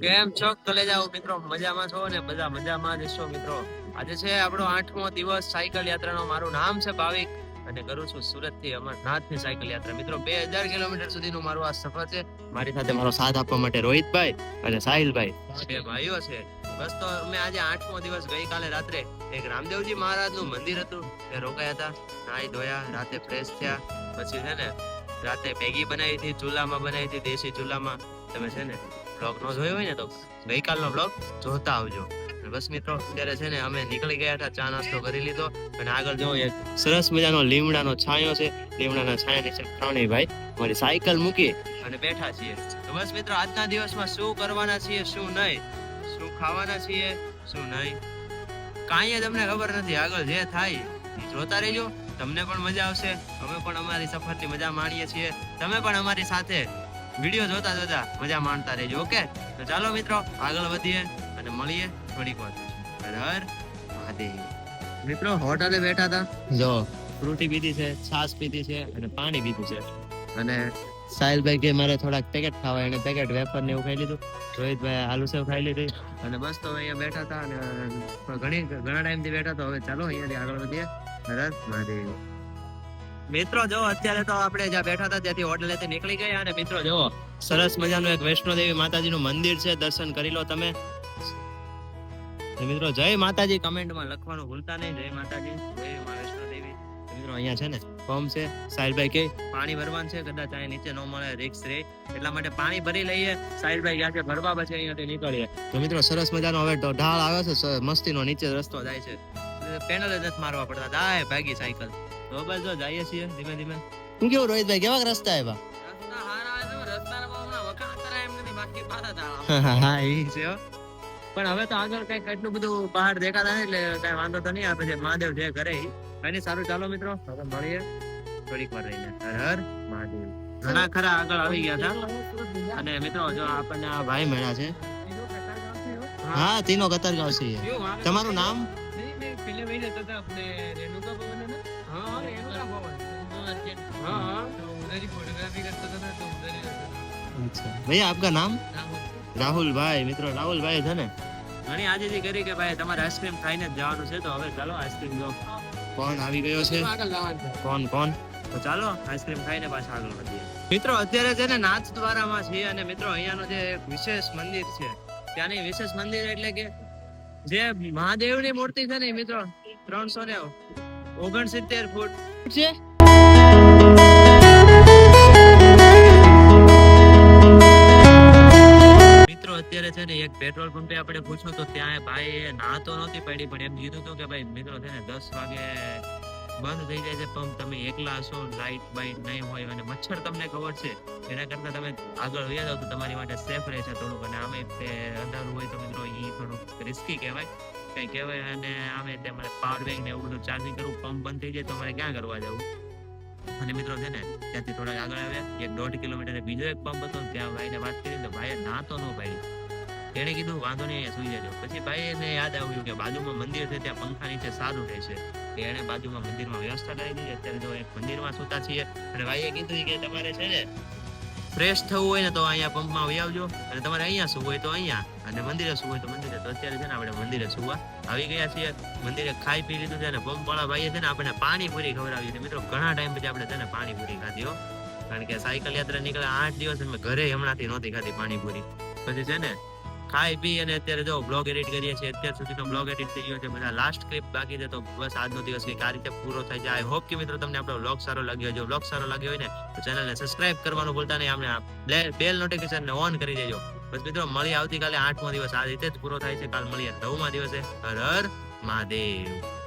કેમ છો? કલેજાઓ મિત્રો, મજામાં છો ને? બધા મજામાં જ છો મિત્રો? આજે છે આપણો આઠમો દિવસ સાયકલ યાત્રાનો. મારું નામ છે ભાવિક અને કરું છું સુરતથી અમરનાથની સાયકલ યાત્રા. મિત્રો, બે હજાર કિલોમીટર સુધીનું મારું આ સફર છે. મારી સાથે મારો સાથ આપવા માટે રોહિતભાઈ અને સાહિલભાઈ. બે ભાઈઓ છે. બસ તો અમે આજે આઠમો દિવસ ગઈકાલે રાત્રે એક રામદેવજી મહારાજનું મંદિર હતું. તે રોકાયા હતા. નાઈ ધોયા, રાતે ફ્રેશ થયા. પછી છે ને રાતે મેગી બનાવી હતી, ચૂલામાં બનાવી હતી, દેશી ચૂલામાં. તમે છે ને બ્લોગ નો જોયો હોય ને તો ગઈકાલનો બ્લોગ જોતા આવજો. બસ મિત્રો, અત્યારે છે ને અમે નીકળી ગયા હતા, ચા નાસ્તો કરી લીધો. અને આગળ જો એક સરસ મજાનો લીમડાનો છાંયો છે. લીમડાના છાંયા નીચે ત્રણેય ભાઈ મારી સાયકલ મૂકી અને બેઠા છીએ. તો બસ મિત્રો, આજના દિવસમાં શું કરવાના છીએ, શું નહીં? શું ખાવાના છીએ, શું નહીં? કાંઈ તમને ખબર નથી. આગળ જે થાય એ જોતા રહેજો. તમને પણ મજા આવશે. અમે પણ અમારી સફરની મજા માણીએ છીએ. તમે પણ અમારી સાથે વીડિયો જોતા જોતા મજા માણતા રહેજો ઓકે? તો ચાલો મિત્રો આગળ વધીએ અને મળીએ થોડીક વાર. હર મહાદેવ. મિત્રો હોટલે બેઠા હતા. જો. ફ્રૂટી પીધી છે છાસ પીધી છે અને પાણી પીધું છે. અને સાહિલભાઈ કે મારે થોડાક પેકેટ ખાવા એને પેકેટ વેફર ને એવું ખાઈ લીધું. રોહિતભાઈ આલુ સેવ ખાઈ લીધી. અને બસ તો અહીંયા બેઠા હતા અને ઘણી ઘણા ટાઈમથી બેઠા તો હવે ચાલો અહીંયાથી આગળ વધીએ. હર હર મહાદેવ. મિત્રો, જો અત્યારે તો આપણે જ્યાં બેઠા હતા ત્યાંથી હોટલેથી નીકળી ગયા અને મિત્રો, જો સરસ મજાનું એક માતાજી માતાજીનું મંદિર છે, દર્શન કરી લો તમે. મિત્રો, જય માતાજી, કમેન્ટમાં લખવાનું ભૂલતા નહીં. જય માતાજી, જય વૈષ્ણો વૈષ્ણોદેવી. મિત્રો, અહીંયા છે ને, ફોર્મ છે, સાહિલભાઈ કે, પાણી ભરવાનું છે, કદાચ અહીંયા નીચે ન મળે, રિક્સ રે. એટલા માટે પાણી ભરી લઈએ. સાહિલભાઈ ગયા છે ભરવા પછી અહીંયાથી નીકળીએ. તો મિત્રો, સરસ મજાનો હવે ઢાળ આવે છે મસ્તીનો નીચે રસ્તો જાય છે. પેનલ જ નથી મારવા પડતા. જાય ભાગી સાયકલ. તો બસ જો જઈએ છીએ ધીમે ધીમે. શું કેવું રોહિતભાઈ કેવા રસ્તા આવ્યા? રસ્તા હારા આવે બહુ હમણાં વખાણ કરાય એમ નથી, બાકી પાછા તાળા. હા એ છે પણ હવે તો આગળ કંઈક એટલું બધું પહાડ દેખાતા નહીં એટલે કઈ વાંધો તો નહીં આપે છે મહાદેવ જે કરે એની સારું ચાલો મિત્રો હવે મળીએ. થોડીક વાર રહીને. હર હર મહાદેવ. ઘણા ખરા આગળ આવી ગયા હતા. અને મિત્રો જો આપણને આ ભાઈ મળ્યા છે હા તીનો કતારગાંવ છે તમારું નામ? ભાઈ આપકા નામ? રાહુલ. ભાઈ મિત્રો રાહુલ ભાઈ છે ને? ઘણી આજે જે કરી કે ભાઈ તમારે આઈસ્ક્રીમ ખાઈને જ જવાનું છે તો હવે ચાલો આઈસ્ક્રીમ જો. કોણ આવી ગયો છે? કોણ કોણ? તો ચાલો આઈસ્ક્રીમ ખાઈને પાછા આગળ વધીએ. મિત્રો અત્યારે છે ને નાથ દ્વારામાં છીએ અને મિત્રો અહીંયાનો જે એક વિશેષ મંદિર છે ત્યાંની વિશેષ મંદિર એટલે કે જે મહાદેવની મૂર્તિ છે ને મિત્રો ત્રણસો ને ઓગણસિત્તેર ફૂટ. છે મિત્રો અત્યારે છે ને એક પેટ્રોલ પંપે આપણે પૂછ્યું તો ત્યાં ભાઈ નાતો નહોતી પડી પણ એમ કીધું હતું કે ભાઈ મિત્રો છે ને દસ વાગે બંધ થઈ જાય છે પંપ તમે એકલા હશો લાઇટ બાઇટ નહીં હોય અને મચ્છર તમને ખબર છે, એના કરતા તમે આગળ વયા જાવ તો તમારી માટે સેફ રહેશે થોડુંક. અને આમે અંધારું હોય તો મિત્રો એ થોડુંક રિસ્કી કહેવાય. કઈ કહેવાય અને આમે તે પાવર બેંક ને એવું બધું ચાર્જિંગ કરવું પંપ બંધ થઈ જાય તો મારે ક્યાં કરવા જવું? અને મિત્રો છે ને, ત્યાંથી થોડાક આગળ આવ્યા, એક દોઢ કિલોમીટર બીજો એક પંપ હતો, ત્યાં ભાઈને વાત કરી તો ભાઈએ ના તો ન પાડી તેણે કીધું, વાંધો નહીં, અહીંયા સુઈ જજો. પછી ભાઈને યાદ આવ્યું કે બાજુમાં મંદિર છે, ત્યાં પંખા નીચે સારું રહેશે. એણે બાજુમાં મંદિરમાં વ્યવસ્થા કરી દીધી. અત્યારે જો એક મંદિરમાં સુતા છીએ. અને ભાઈએ કીધું કે તમારે છે ને ફ્રેશ થવું હોય ને તો અહીંયા પંપમાં વહી આવજો. અને તમારે અહીંયા સુવું હોય તો અહીંયા. અને મંદિરે સુવું હોય તો મંદિરે. તો અત્યારે છે ને આપણે મંદિરે સુવા આવી ગયા છીએ. મંદિરે ખાઈ પી લીધું છે અને પંપ વાળા ભાઈએ છે ને આપણને પાણીપુરી ખવડાવી છે. મિત્રો, ઘણા ટાઈમ પછી આપણે છે ને પાણીપુરી ખાધી કારણ કે સાયકલ યાત્રા નીકળ્યા આઠ દિવસ અમે ઘરે હમણાંથી નહોતી ખાધી પાણીપુરી. પછી છે ને ખાઈ પી અને અત્યારે જો બ્લોગ એડિટ કરીએ છીએ, અત્યાર સુધીનો બ્લોગ એડિટ થઈ ગયો છે, બધા લાસ્ટ ક્લિપ બાકી છે, તો બસ આજનો દિવસ કંઈક આ રીતે પૂરો જાય. આઈ હોપ કે મિત્રો તમને આપણો બ્લોગ સારો લાગ્યો જો બ્લોગ સારો લાગ્યો હોય ને, તો ચેનલને સબસ્ક્રાઇબ કરવાનું ભૂલતા નહીં. આપણે બેલ નોટિફિકેશનને ઓન કરી દેજો. બસ મિત્રો મળી આવતીકાલે આઠમો દિવસ. આ રીતે જ પૂરો થાય છે. કાલ મળીએ નવમા દિવસે. હર હર મહાદેવ.